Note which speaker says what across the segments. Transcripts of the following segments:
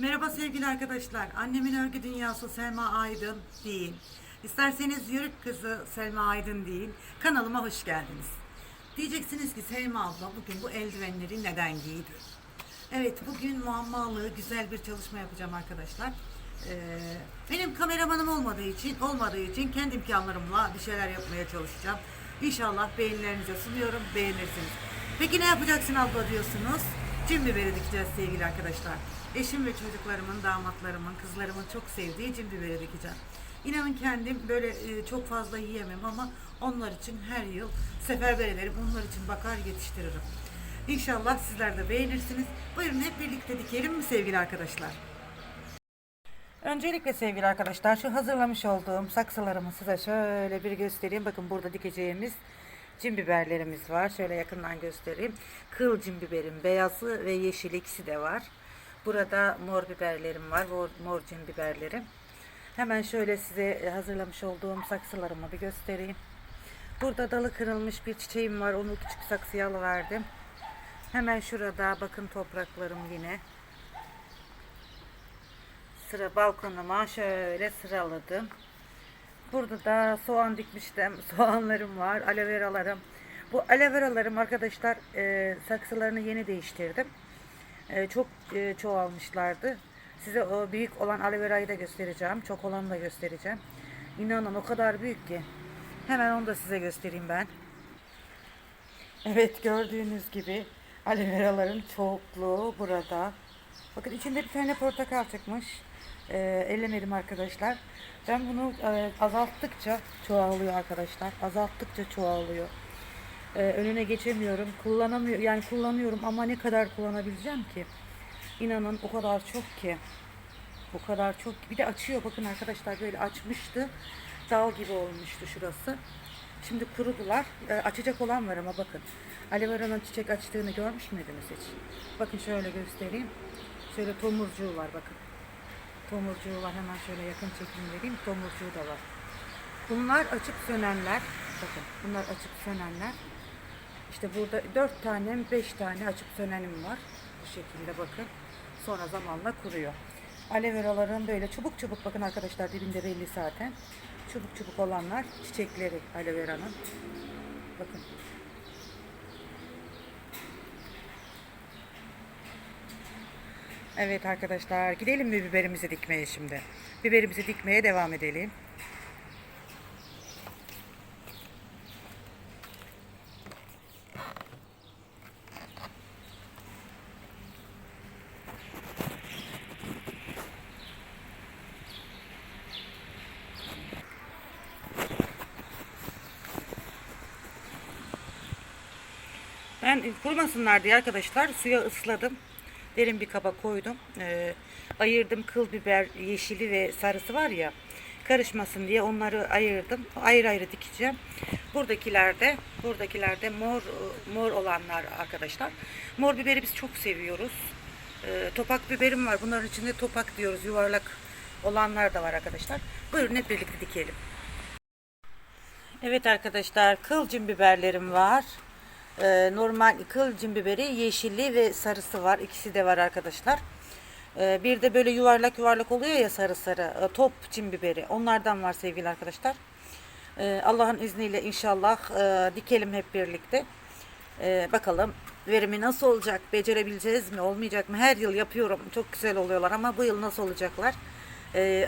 Speaker 1: Merhaba sevgili arkadaşlar. Annemin örgü dünyası Selma Aydın değil. İsterseniz Yörük kızı Selma Aydın değil. Kanalıma hoş geldiniz. Diyeceksiniz ki Selma abla bugün bu eldivenleri neden giydi? Evet bugün muammalı güzel bir çalışma yapacağım arkadaşlar. Ee, benim kameramanım olmadığı için olmadığı için kendi imkanlarımla bir şeyler yapmaya çalışacağım. İnşallah beğenilerinize sunuyorum. Beğenirsiniz. Peki ne yapacaksın abla diyorsunuz? Cim biberi sevgili arkadaşlar. Eşim ve çocuklarımın, damatlarımın, kızlarımın çok sevdiği cim biberi dikeceğim. İnanın kendim böyle e, çok fazla yiyemem ama onlar için her yıl seferber ederim. Onlar için bakar yetiştiririm. İnşallah sizler de beğenirsiniz. Buyurun hep birlikte dikelim mi sevgili arkadaşlar? Öncelikle sevgili arkadaşlar şu hazırlamış olduğum saksılarımı size şöyle bir göstereyim. Bakın burada dikeceğimiz cim biberlerimiz var. Şöyle yakından göstereyim. Kıl biberim beyazı ve yeşil ikisi de var. Burada mor biberlerim var. Mor, mor cim biberlerim. Hemen şöyle size hazırlamış olduğum saksılarımı bir göstereyim. Burada dalı kırılmış bir çiçeğim var. Onu küçük saksıya alıverdim. Hemen şurada bakın topraklarım yine. Sıra balkonuma şöyle sıraladım. Burada da soğan dikmiştim. Soğanlarım var, aloe veralarım. Bu aloe veralarım arkadaşlar e, saksılarını yeni değiştirdim. E, çok e, çoğalmışlardı. Size o büyük olan aloe verayı da göstereceğim. Çok olanı da göstereceğim. İnanın o kadar büyük ki. Hemen onu da size göstereyim ben. Evet gördüğünüz gibi aloe veraların çokluğu burada. Bakın içinde bir tane portakal çıkmış. Ee, ellemedim arkadaşlar. Ben bunu e, azalttıkça çoğalıyor arkadaşlar. Azalttıkça çoğalıyor. Ee, önüne geçemiyorum. Kullanamıyorum. Yani kullanıyorum ama ne kadar kullanabileceğim ki? İnanın o kadar çok ki. O kadar çok. Bir de açıyor bakın arkadaşlar böyle açmıştı. Dal gibi olmuştu şurası. Şimdi kurudular. Ee, açacak olan var ama bakın. Aloe vera'nın çiçek açtığını görmüş müydünüz hiç? Bakın şöyle göstereyim. Şöyle tomurcuğu var bakın. Tomurcuğu var. Hemen şöyle yakın çekim vereyim. Tomurcuğu da var. Bunlar açıp sönenler. Bakın bunlar açıp sönenler. İşte burada dört tane, beş tane açıp sönenim var. Bu şekilde bakın. Sonra zamanla kuruyor. Aloe veraların böyle çubuk çubuk bakın arkadaşlar dibinde belli zaten. Çubuk çubuk olanlar çiçekleri aloe veranın. Bakın. Evet arkadaşlar gidelim mi biberimizi dikmeye şimdi? Biberimizi dikmeye devam edelim. Ben kurumasınlar diye arkadaşlar suya ısladım. Derin bir kaba koydum. Ee, ayırdım kıl biber yeşili ve sarısı var ya. Karışmasın diye onları ayırdım. Ayrı ayrı dikeceğim. Buradakilerde, buradakilerde mor mor olanlar arkadaşlar. Mor biberi biz çok seviyoruz. Ee, topak biberim var. Bunların içinde topak diyoruz. Yuvarlak olanlar da var arkadaşlar. Buyurun hep birlikte dikelim. Evet arkadaşlar kılcım biberlerim var. Ee, normal kılcım biberi yeşilli ve sarısı var. İkisi de var arkadaşlar. Ee, bir de böyle yuvarlak yuvarlak oluyor ya sarı sarı e, top cim biberi. Onlardan var sevgili arkadaşlar. Ee, Allah'ın izniyle inşallah e, dikelim hep birlikte. Bakalım verimi nasıl olacak? Becerebileceğiz mi? Olmayacak mı? Her yıl yapıyorum. Çok güzel oluyorlar ama bu yıl nasıl olacaklar?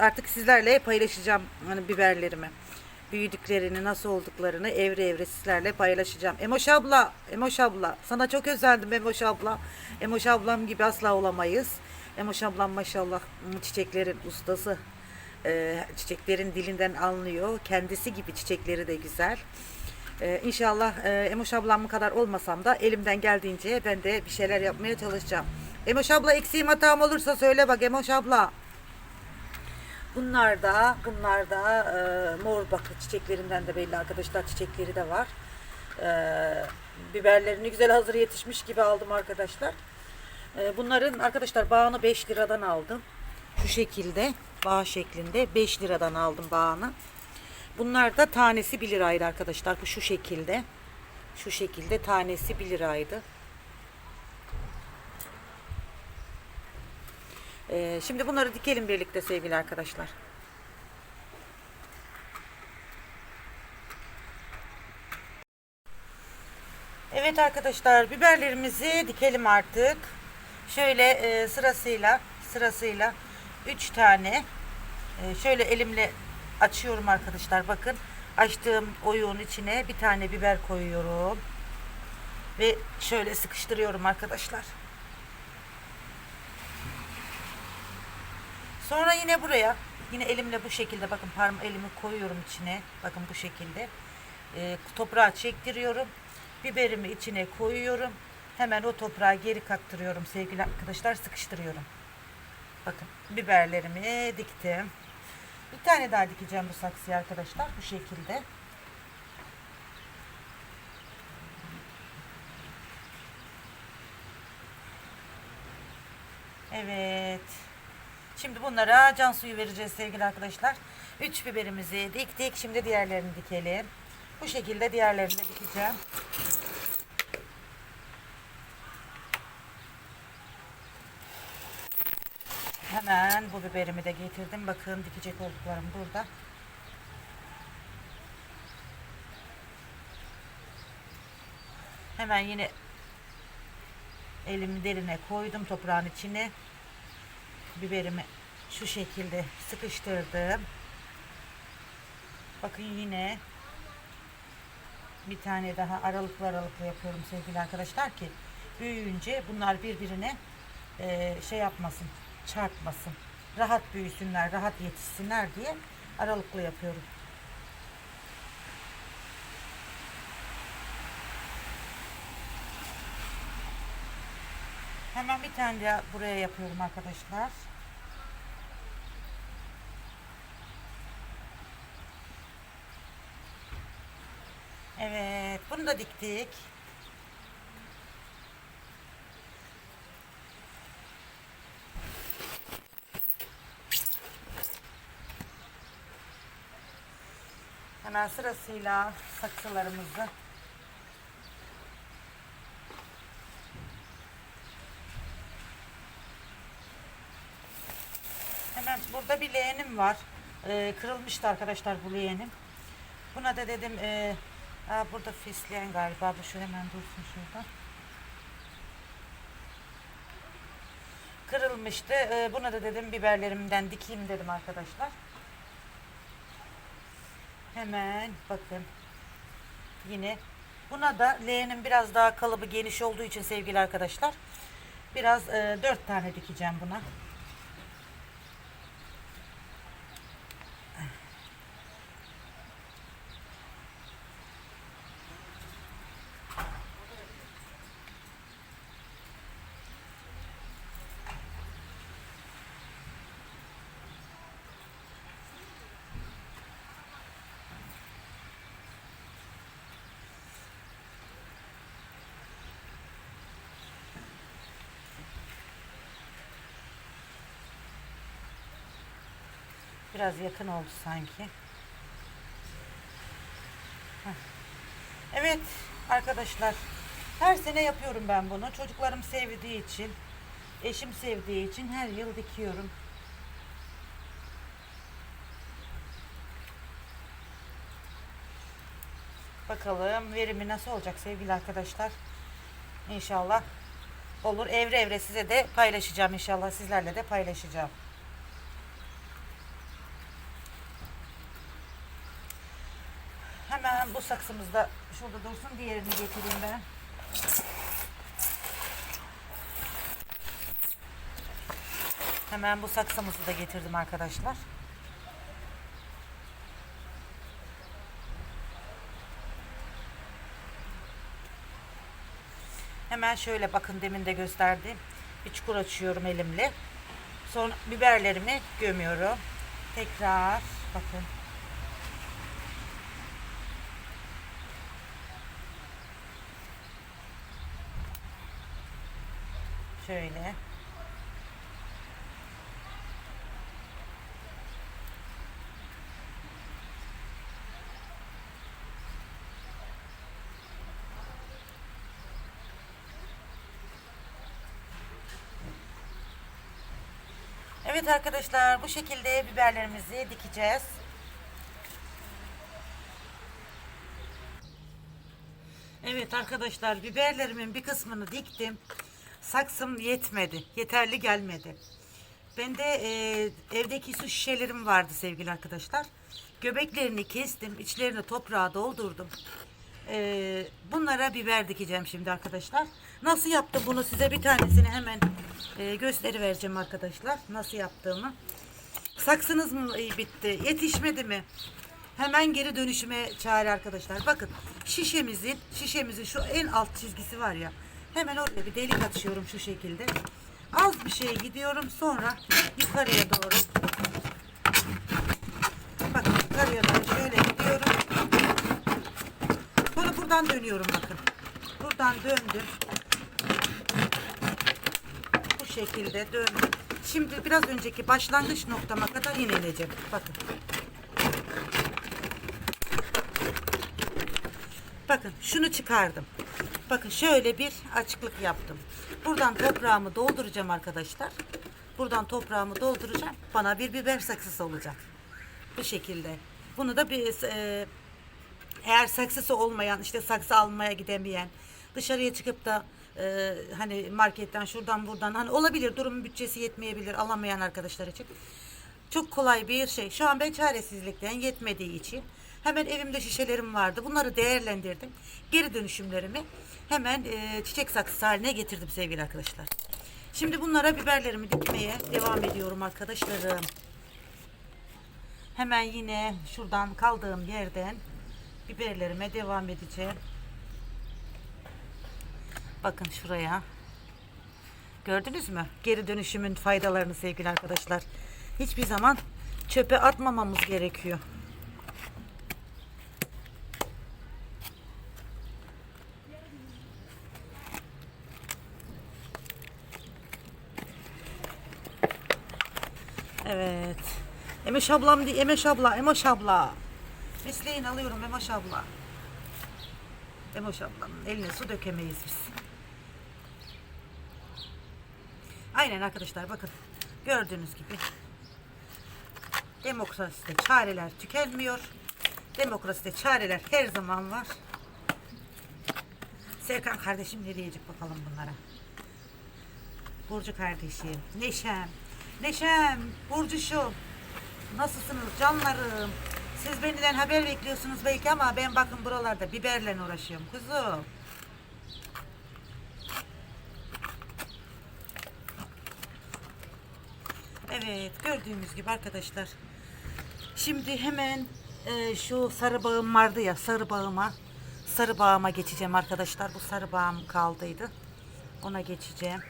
Speaker 1: Artık sizlerle paylaşacağım hani biberlerimi büyüdüklerini, nasıl olduklarını evre evre sizlerle paylaşacağım. Emoş abla, Emoş abla. Sana çok özendim Emoş abla. Emoş ablam gibi asla olamayız. Emoş ablam maşallah çiçeklerin ustası. Ee, çiçeklerin dilinden anlıyor. Kendisi gibi çiçekleri de güzel. Ee, inşallah e, Emoş ablam kadar olmasam da elimden geldiğince ben de bir şeyler yapmaya çalışacağım. Emoş abla eksiğim hatam olursa söyle bak Emoş abla. Bunlar da, bunlar da e, mor bakı çiçeklerinden de belli arkadaşlar çiçekleri de var. E, biberlerini güzel hazır yetişmiş gibi aldım arkadaşlar. E, bunların arkadaşlar bağını 5 liradan aldım. Şu şekilde bağ şeklinde 5 liradan aldım bağını. Bunlar da tanesi 1 liraydı arkadaşlar. Bu şu şekilde. Şu şekilde tanesi 1 liraydı. Ee, şimdi bunları dikelim birlikte sevgili arkadaşlar. Evet arkadaşlar biberlerimizi dikelim artık. Şöyle e, sırasıyla sırasıyla 3 tane e, şöyle elimle açıyorum arkadaşlar. Bakın açtığım oyuğun içine bir tane biber koyuyorum. Ve şöyle sıkıştırıyorum arkadaşlar. Sonra yine buraya yine elimle bu şekilde bakın parma elimi koyuyorum içine. Bakın bu şekilde. E, toprağa çektiriyorum. Biberimi içine koyuyorum. Hemen o toprağı geri kaktırıyorum sevgili arkadaşlar. Sıkıştırıyorum. Bakın biberlerimi diktim. Bir tane daha dikeceğim bu saksıya arkadaşlar. Bu şekilde. Evet. Şimdi bunlara can suyu vereceğiz sevgili arkadaşlar. 3 biberimizi diktik. Şimdi diğerlerini dikelim. Bu şekilde diğerlerini de dikeceğim. Hemen bu biberimi de getirdim. Bakın dikecek olduklarım burada. Hemen yine elimi derine koydum toprağın içine. Biberimi şu şekilde sıkıştırdım. Bakın yine bir tane daha aralıklı aralıklı yapıyorum sevgili arkadaşlar ki büyüyünce bunlar birbirine e, şey yapmasın, çarpmasın. Rahat büyüsünler, rahat yetişsinler diye aralıklı yapıyorum. Hemen bir tane daha buraya yapıyorum arkadaşlar. Evet, bunu da diktik. Hemen sırasıyla saksılarımızı Hemen burada bir leğenim var. Ee, kırılmıştı arkadaşlar bu leğenim. Buna da dedim e, aa, burada fesleğen galiba bu şu hemen dursun şurada. Kırılmıştı. Ee, buna da dedim biberlerimden dikeyim dedim arkadaşlar. Hemen bakın. Yine buna da leğenin biraz daha kalıbı geniş olduğu için sevgili arkadaşlar biraz e, 4 tane dikeceğim buna. Biraz yakın oldu sanki. Evet arkadaşlar. Her sene yapıyorum ben bunu. Çocuklarım sevdiği için, eşim sevdiği için her yıl dikiyorum. Bakalım verimi nasıl olacak sevgili arkadaşlar. İnşallah olur. Evre evre size de paylaşacağım inşallah. Sizlerle de paylaşacağım. Hemen bu saksımızda şurada dursun. Diğerini getireyim ben. Hemen bu saksımızı da getirdim arkadaşlar. Hemen şöyle bakın demin de gösterdiğim bir çukur açıyorum elimle. Sonra biberlerimi gömüyorum. Tekrar bakın. Şöyle. Evet arkadaşlar bu şekilde biberlerimizi dikeceğiz. Evet arkadaşlar biberlerimin bir kısmını diktim. Saksım yetmedi. Yeterli gelmedi. Ben de e, evdeki su şişelerim vardı sevgili arkadaşlar. Göbeklerini kestim. içlerini toprağa doldurdum. E, bunlara biber dikeceğim şimdi arkadaşlar. Nasıl yaptım bunu size bir tanesini hemen e, gösteri vereceğim arkadaşlar. Nasıl yaptığımı. Saksınız mı e, bitti? Yetişmedi mi? Hemen geri dönüşüme çağır arkadaşlar. Bakın şişemizin şişemizin şu en alt çizgisi var ya. Hemen oraya bir delik açıyorum şu şekilde. Az bir şey gidiyorum sonra yukarıya doğru. Bakın yukarıya doğru şöyle gidiyorum. Sonra buradan dönüyorum bakın. Buradan döndüm. Bu şekilde döndüm. Şimdi biraz önceki başlangıç noktama kadar ineleyeceğim. Bakın. Bakın şunu çıkardım. Bakın şöyle bir açıklık yaptım. Buradan toprağımı dolduracağım arkadaşlar. Buradan toprağımı dolduracağım. Bana bir biber saksısı olacak. Bu şekilde. Bunu da bir e, eğer saksısı olmayan işte saksı almaya gidemeyen dışarıya çıkıp da e, hani marketten şuradan buradan hani olabilir durumun bütçesi yetmeyebilir alamayan arkadaşlar için çok kolay bir şey. Şu an ben çaresizlikten yetmediği için hemen evimde şişelerim vardı. Bunları değerlendirdim. Geri dönüşümlerimi hemen e, çiçek saksısı haline getirdim sevgili arkadaşlar. Şimdi bunlara biberlerimi dikmeye devam ediyorum arkadaşlarım. Hemen yine şuradan kaldığım yerden biberlerime devam edeceğim. Bakın şuraya. Gördünüz mü? Geri dönüşümün faydalarını sevgili arkadaşlar. Hiçbir zaman çöpe atmamamız gerekiyor. Evet. Emeş ablam diye Emeş abla, Emoş abla. Mesleğini alıyorum Emoş abla. Emoş ablanın eline su dökemeyiz biz. Aynen arkadaşlar bakın. Gördüğünüz gibi. Demokraside çareler tükenmiyor. Demokraside çareler her zaman var. Serkan kardeşim ne diyecek bakalım bunlara. Burcu kardeşim, Neşem, Neşem, Burcuşum. Nasılsınız canlarım? Siz benden haber bekliyorsunuz belki ama ben bakın buralarda biberle uğraşıyorum kuzum. Evet gördüğünüz gibi arkadaşlar. Şimdi hemen e, şu sarı bağım vardı ya sarı bağıma sarı bağıma geçeceğim arkadaşlar. Bu sarı bağım kaldıydı. Ona geçeceğim.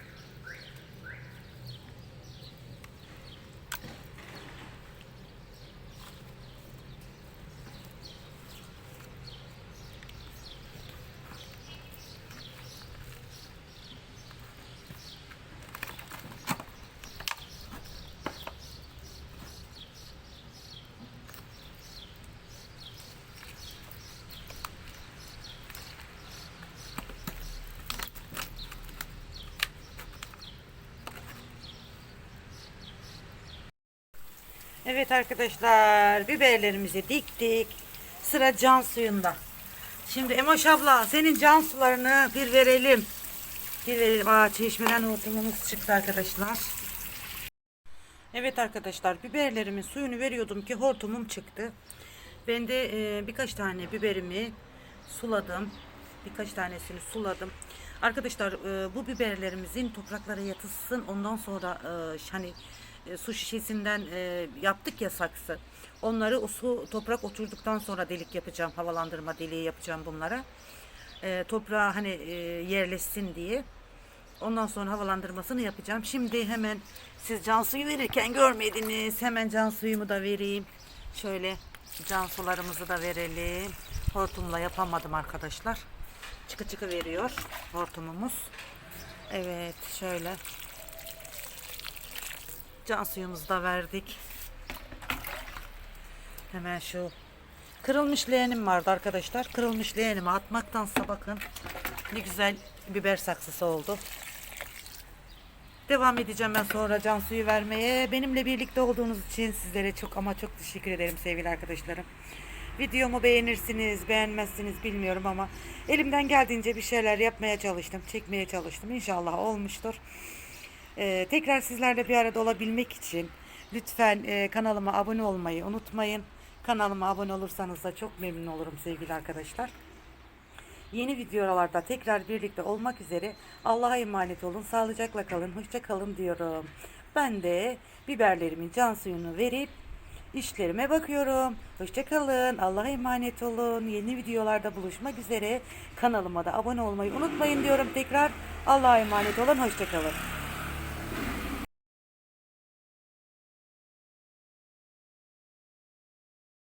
Speaker 1: Evet arkadaşlar biberlerimizi diktik. Sıra can suyunda. Şimdi Emoş abla senin can sularını bir verelim. Bir verelim. Aa çeşmeden hortumumuz çıktı arkadaşlar. Evet arkadaşlar biberlerimin suyunu veriyordum ki hortumum çıktı. Ben de e, birkaç tane biberimi suladım. Birkaç tanesini suladım. Arkadaşlar e, bu biberlerimizin topraklara yatışsın. Ondan sonra e, hani e, su şişesinden e, yaptık ya saksı. Onları o su toprak oturduktan sonra delik yapacağım. Havalandırma deliği yapacağım bunlara. E, toprağa hani e, yerleşsin diye. Ondan sonra havalandırmasını yapacağım. Şimdi hemen siz can suyu verirken görmediniz. Hemen can suyumu da vereyim. Şöyle can sularımızı da verelim. Hortumla yapamadım arkadaşlar. Çıkı çıkı veriyor hortumumuz. Evet şöyle. Can suyumuzu da verdik. Hemen şu kırılmış leğenim vardı arkadaşlar. Kırılmış leğenimi atmaktansa bakın ne güzel biber saksısı oldu. Devam edeceğim ben sonra can suyu vermeye. Benimle birlikte olduğunuz için sizlere çok ama çok teşekkür ederim sevgili arkadaşlarım. Videomu beğenirsiniz, beğenmezsiniz bilmiyorum ama elimden geldiğince bir şeyler yapmaya çalıştım, çekmeye çalıştım. İnşallah olmuştur. Ee, tekrar sizlerle bir arada olabilmek için lütfen e, kanalıma abone olmayı unutmayın. Kanalıma abone olursanız da çok memnun olurum sevgili arkadaşlar. Yeni videolarda tekrar birlikte olmak üzere Allah'a emanet olun. Sağlıcakla kalın. Hoşça kalın diyorum. Ben de biberlerimin can suyunu verip işlerime bakıyorum. Hoşça kalın. Allah'a emanet olun. Yeni videolarda buluşmak üzere. Kanalıma da abone olmayı unutmayın diyorum tekrar. Allah'a emanet olun. Hoşça kalın.